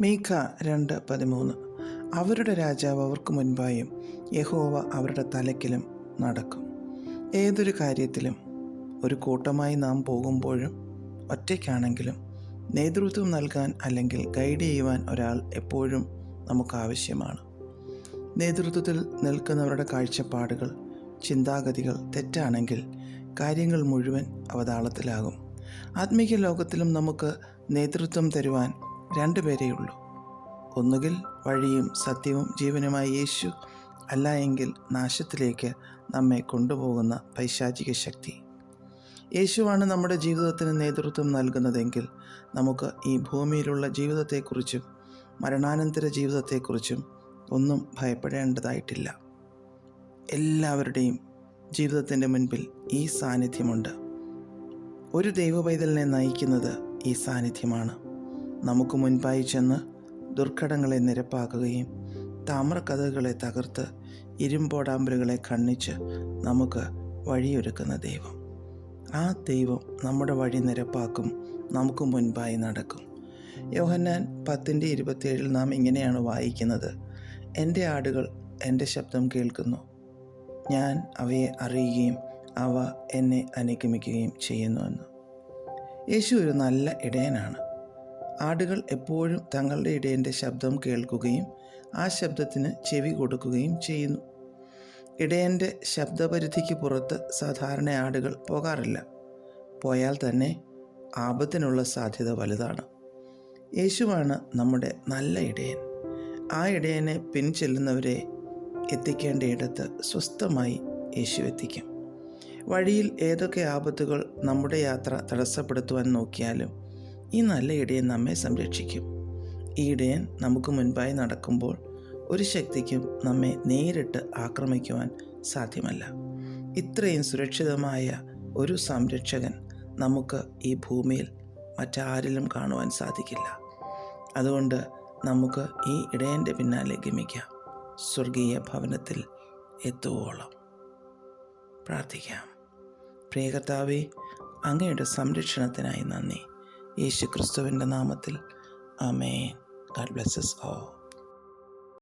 മീഖ രണ്ട് പതിമൂന്ന്. അവരുടെ രാജാവ് അവർക്ക് മുൻപായും യഹോവ അവരുടെ തലക്കിലും നടക്കും. ഏതൊരു കാര്യത്തിലും ഒരു കൂട്ടമായി നാം പോകുമ്പോഴും ഒറ്റയ്ക്കാണെങ്കിലും നേതൃത്വം നൽകാൻ അല്ലെങ്കിൽ ഗൈഡ് ചെയ്യുവാൻ ഒരാൾ എപ്പോഴും നമുക്ക് ആവശ്യമാണ്. നേതൃത്വത്തിൽ നിൽക്കുന്നവരുടെ കാഴ്ചപ്പാടുകൾ ചിന്താഗതികൾ തെറ്റാണെങ്കിൽ കാര്യങ്ങൾ മുഴുവൻ അവതാളത്തിലാകും. ആത്മീയ ലോകത്തിലും നമുക്ക് നേതൃത്വം തരുവാൻ രണ്ടുപേരേയുള്ളൂ. ഒന്നുകിൽ വഴിയും സത്യവും ജീവനുമായ യേശു അല്ല എങ്കിൽ നാശത്തിലേക്ക് നമ്മെ കൊണ്ടുപോകുന്ന പൈശാചിക ശക്തി. യേശുവാണ് നമ്മുടെ ജീവിതത്തിന് നേതൃത്വം നൽകുന്നതെങ്കിൽ നമുക്ക് ഈ ഭൂമിയിലുള്ള ജീവിതത്തെക്കുറിച്ചും മരണാനന്തര ജീവിതത്തെക്കുറിച്ചും ഒന്നും ഭയപ്പെടേണ്ടതായിട്ടില്ല. എല്ലാവരുടെയും ജീവിതത്തിന്റെ മുൻപിൽ ഈ സാന്നിധ്യമുണ്ട്. ഒരു ദൈവപൈതലിനെ നയിക്കുന്നത് ഈ സാന്നിധ്യമാണ്. നമുക്ക് മുൻപായി ചെന്ന് ദുർഘടങ്ങളെ നിരപ്പാക്കുകയും താമ്രക്കഥകളെ തകർത്ത് ഇരുമ്പോടാമ്പലുകളെ ഖണ്ണിച്ച് നമുക്ക് വഴിയൊരുക്കുന്ന ദൈവം. ആ ദൈവം നമ്മുടെ വഴി നിരപ്പാക്കും നമുക്ക് മുൻപായി നടക്കും. യോഹന്നാൻ പത്തിന്റെ ഇരുപത്തിയേഴിൽ നാം ഇങ്ങനെയാണ് വായിക്കുന്നത്. എന്റെ ആടുകൾ എന്റെ ശബ്ദം കേൾക്കുന്നു. ഞാൻ അവയെ അറിയുകയും അവ എന്നെ അനുഗമിക്കുകയും ചെയ്യുന്നുവെന്ന് യേശു ഒരു നല്ല ഇടയനാണ്. ആടുകൾ എപ്പോഴും തങ്ങളുടെ ഇടയന്റെ ശബ്ദം കേൾക്കുകയും ആ ശബ്ദത്തിന് ചെവി കൊടുക്കുകയും ചെയ്യുന്നു. ഇടയന്റെ ശബ്ദപരിധിക്ക് പുറത്ത് സാധാരണ ആടുകൾ പോകാറില്ല. പോയാൽ തന്നെ ആപത്തിനുള്ള സാധ്യത വലുതാണ്. യേശുവാണ് നമ്മുടെ നല്ല ഇടയൻ. ആ ഇടയനെ പിൻചെല്ലുന്നവരെ എത്തിക്കേണ്ട ഇടത്ത് സ്വസ്ഥമായി യേശു എത്തിക്കും. വഴിയിൽ ഏതൊക്കെ ആപത്തുകൾ നമ്മുടെ യാത്ര തടസ്സപ്പെടുത്തുവാൻ നോക്കിയാലും ഈ നല്ല ഇടയൻ നമ്മെ സംരക്ഷിക്കും. ഈ ഇടയൻ നമുക്ക് മുൻപായി നടക്കുമ്പോൾ ഒരു ശക്തിക്കും നമ്മെ നേരിട്ട് ആക്രമിക്കുവാൻ സാധ്യമല്ല. ഇത്രയും സുരക്ഷിതമായ ഒരു സംരക്ഷകൻ നമുക്ക് ഈ ഭൂമിയിൽ മറ്റാരിലും കാണുവാൻ സാധിക്കില്ല. അതുകൊണ്ട് നമുക്ക് ഈ ഇടയന്റെ പിന്നാലെ ഗമിക്കാം. സ്വർഗീയ ഭവനത്തിൽ എത്തുവോളം. പ്രാർത്ഥിക്കാം. പ്രിയകർത്താവെ അങ്ങയുടെ സംരക്ഷണത്തിനായി നന്ദി. യേശു ക്രിസ്തുവിന്റെ നാമത്തിൽ അമേ ഗാഡ് ബ്ലെസ്സസ് ഓ